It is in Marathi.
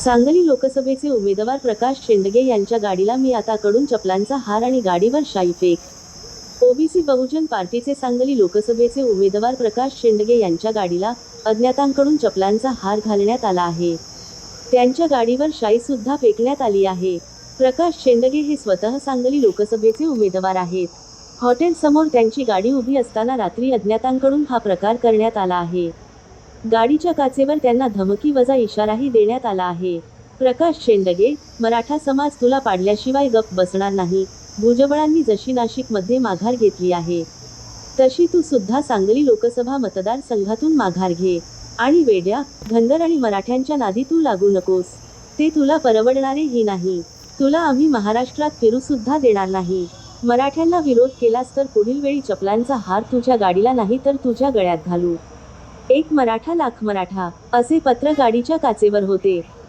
सांगली लोकसभेचे उमेदवार प्रकाश शेंडगे यांच्या गाडीला मी आता कडून चपलांचा हार आणि गाडीवर शाई फेक. ओबीसी बहुजन पार्टीचे सांगली लोकसभेचे उमेदवार प्रकाश शेंडगे यांच्या गाडीला अज्ञातांकडून चपलांचा हार घालण्यात आला आहे. त्यांच्या गाडीवर शाई सुद्धा फेकण्यात आली आहे. प्रकाश शेंडगे हे स्वतः सांगली लोकसभेचे उमेदवार आहेत. हॉटेल समोर त्यांची गाडी उभी असताना रात्री अज्ञातांकडून हा प्रकार करण्यात आला आहे. गाडीच्या काचेवर त्यांना धमकी वजा इशाराही देण्यात आला आहे. प्रकाश शेंडगे मराठा समाज तुला पाडल्याशिवाय गप बसणार नाही. भुजबळांनी जशी नाशिकमध्ये माघार घेतली आहे तशी तू सुद्धा सांगली लोकसभा मतदारसंघातून माघार घे. आणि वेड्या धनगर आणि मराठ्यांच्या नादी तू लागू नकोस. ते तुला परवडणारेही नाही. तुला आम्ही महाराष्ट्रात फिरू सुद्धा देणार नाही. मराठ्यांना विरोध केलास तर पुढील वेळी चपलांचा हार तुझ्या गाडीला नाही तर तुझ्या गळ्यात घालू. एक मराठा लाख मराठा असे पत्र गाडीच्या काचेवर होते.